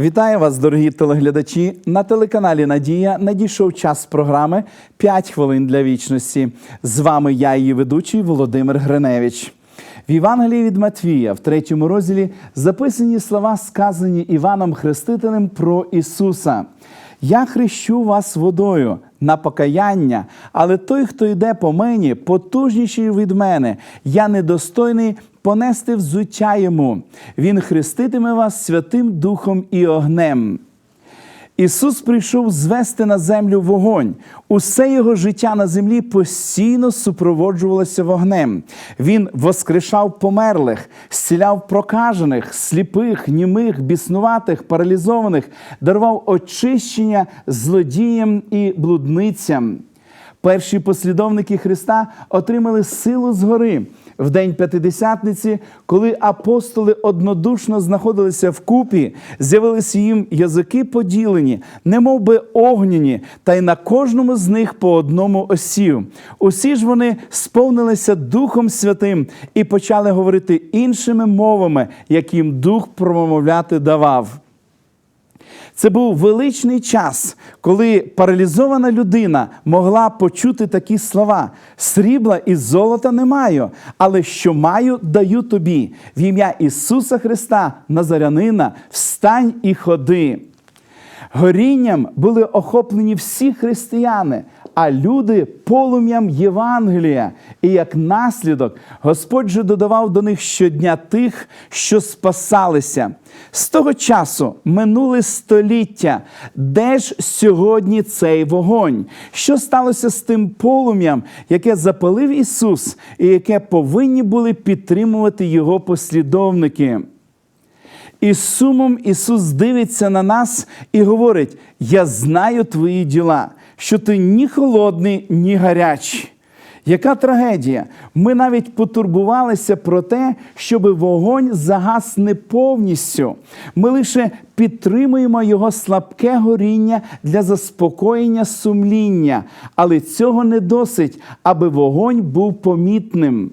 Вітаю вас, дорогі телеглядачі. На телеканалі Надія надійшов час програми «5 хвилин для вічності. З вами я, її ведучий Володимир Гриневич. В Євангелії від Матвія, в третьому розділі, записані слова, сказані Іваном Хрестителем про Ісуса. Я хрещу вас водою на покаяння, але той, хто йде по мені, потужніший від мене, я недостойний понести взуття йому. Він хреститиме вас Святим Духом і огнем. Ісус прийшов звести на землю вогонь. Усе його життя на землі постійно супроводжувалося вогнем. Він воскрешав померлих, зціляв прокажених, сліпих, німих, біснуватих, паралізованих, дарував очищення злодіям і блудницям. Перші послідовники Христа отримали силу згори. В день п'ятидесятниці, коли апостоли однодушно знаходилися вкупі, з'явилися їм язики поділені, немов би огняні, та й на кожному з них по одному осів. Усі ж вони сповнилися Духом Святим і почали говорити іншими мовами, яким Дух промовляти давав. Це був величний час, коли паралізована людина могла почути такі слова: срібла і золота не маю, але що маю, даю тобі. В ім'я Ісуса Христа, Назарянина, встань і ходи. Горінням були охоплені всі християни, а люди полум'ям Євангелія. І як наслідок Господь же додавав до них щодня тих, що спасалися. З того часу минули століття. Де ж сьогодні цей вогонь? Що сталося з тим полум'ям, яке запалив Ісус, і яке повинні були підтримувати Його послідовники? І з сумом Ісус дивиться на нас і говорить: Я знаю твої діла, що ти ні холодний, ні гарячий. Яка трагедія? Ми навіть потурбувалися про те, щоб вогонь загас не повністю. Ми лише підтримуємо його слабке горіння для заспокоєння сумління, але цього не досить, аби вогонь був помітним.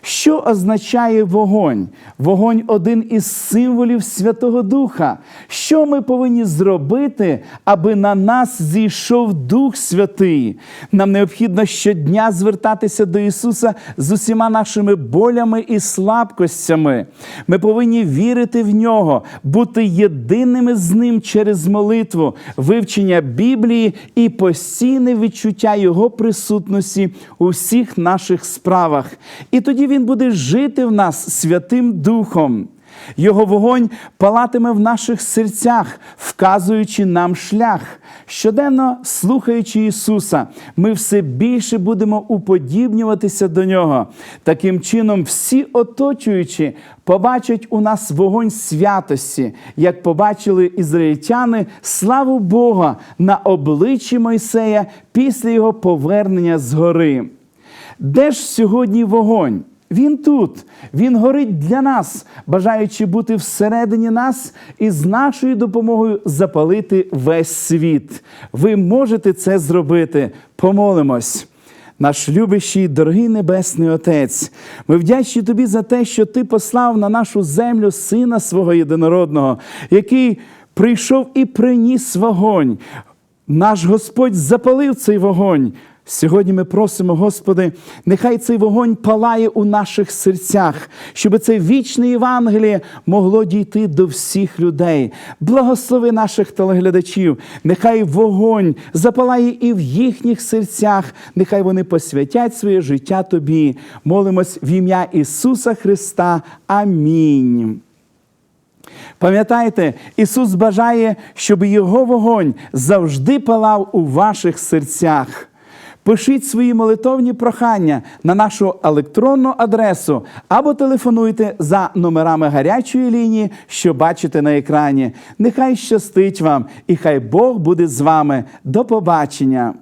Що означає вогонь? Вогонь один із символів Святого Духа. Що ми повинні зробити, аби на нас зійшов Дух Святий? Нам необхідно щодня звертатися до Ісуса з усіма нашими болями і слабкостями. Ми повинні вірити в нього, бути єдиними з ним через молитву, вивчення Біблії і постійне відчуття Його присутності у всіх наших справах. І тоді він буде жити в нас Святим Духом. Його вогонь палатиме в наших серцях, вказуючи нам шлях. Щоденно слухаючи Ісуса, ми все більше будемо уподібнюватися до Нього. Таким чином, всі оточуючі побачать у нас вогонь святості, як побачили ізраїльтяни славу Бога на обличчі Мойсея після його повернення з гори. Де ж сьогодні вогонь? Він тут, він горить для нас, бажаючи бути всередині нас і з нашою допомогою запалити весь світ. Ви можете це зробити. Помолимось. Наш любящий, дорогий Небесний Отець, ми вдячні Тобі за те, що Ти послав на нашу землю Сина свого єдинородного, який прийшов і приніс вогонь. Наш Господь запалив цей вогонь. Сьогодні ми просимо, Господи, нехай цей вогонь палає у наших серцях, щоб це вічне Євангеліє могло дійти до всіх людей. Благослови наших телеглядачів, нехай вогонь запалає і в їхніх серцях, нехай вони посвятять своє життя Тобі. Молимось в ім'я Ісуса Христа. Амінь. Пам'ятайте, Ісус бажає, щоб Його вогонь завжди палав у ваших серцях. Пишіть свої молитовні прохання на нашу електронну адресу або телефонуйте за номерами гарячої лінії, що бачите на екрані. Нехай щастить вам і хай Бог буде з вами. До побачення!